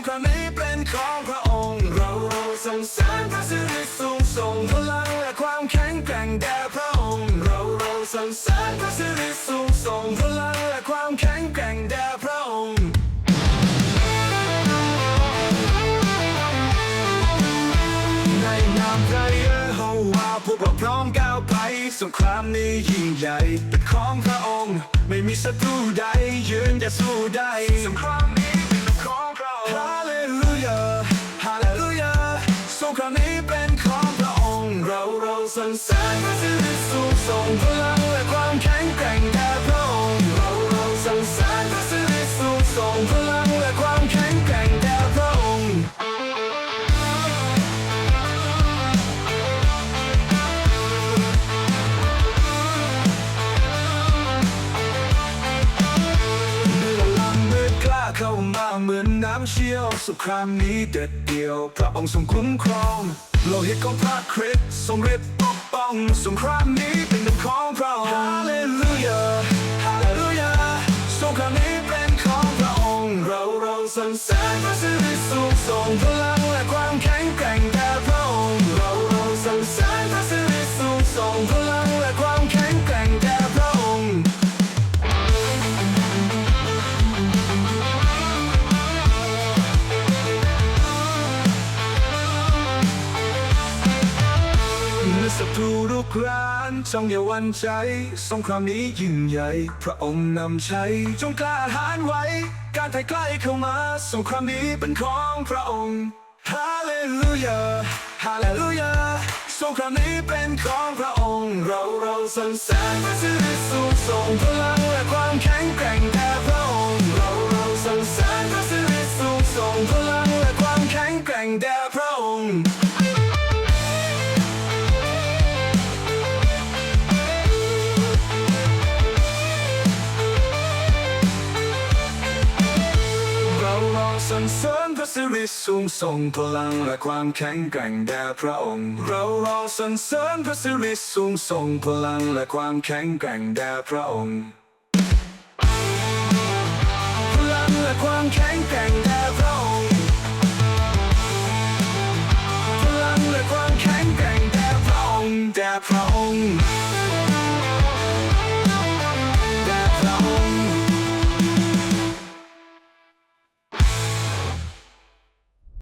งครามนี้เป็นของพระองค์ เราเราสรรเสริญพระสิริสูงส่งพลังและความแข็งแกร่งแด่พระองค์ เราเราสรรเสริญพระสิริสูงส่งพลังและความแข็งแกร่งแด่พระองค์ในนามพระเยโฮวาพวกเราพร้อมก้าวไปสงครามนี้ยิ่งใหญ่เป็นของพระองค์ ไม่มีศัตรูใดยืนจะสู้ได้สงคราม สรรเสริญพระสิริสูงส่งพลังและความแข็งแกร่ง เหมือนน้ำเชี่ยวสงครามนี้เด็ดเดียวพระองค์ทรงคุ้มครอง โลหิตของพระคริสต์ทรงฤทธิ์ปกป้องสงครามนี้เป็นของพระองค์ฮาเลลูยาฮาเลลูยาสงครามนี้เป็นของพระองค์ เราเราสรรเสริญพระสิริสูงส่งพลังและความแข็งแกร่ง เมื่อศัตรูรุกรานจงอย่าวันใจสงครามนี้ยิ่งใหญ่ พระองค์นำชัยจงกล้าหาญไว้ การไทยใกล้เข้ามาสงครามนี้เป็นของพระองค์ฮาเลลูยาฮาเลลูยาสงครามนี้เป็นของพระองค์ เราเราสรรเสริญพระสิริสูงส่งพลังและความแข็งแกร่งแด่พระองค์ เราเราสรรเสริญพระสิริสูงส่งพลังและความแข็งแกร่งแด่พระองค์ สรรเสริญพระสิริสูงส่งพลังและความแข็งแกร่งแด่พระองค์ เรารอสรรเสริญพระสิริสูงส่งพลังและความแข็งแกร่งแด่พระองค์พลังและความแข็งแกร่งแด่พระองค์พลังและความแข็งแกร่งแด่พระองค์แด่พระองค์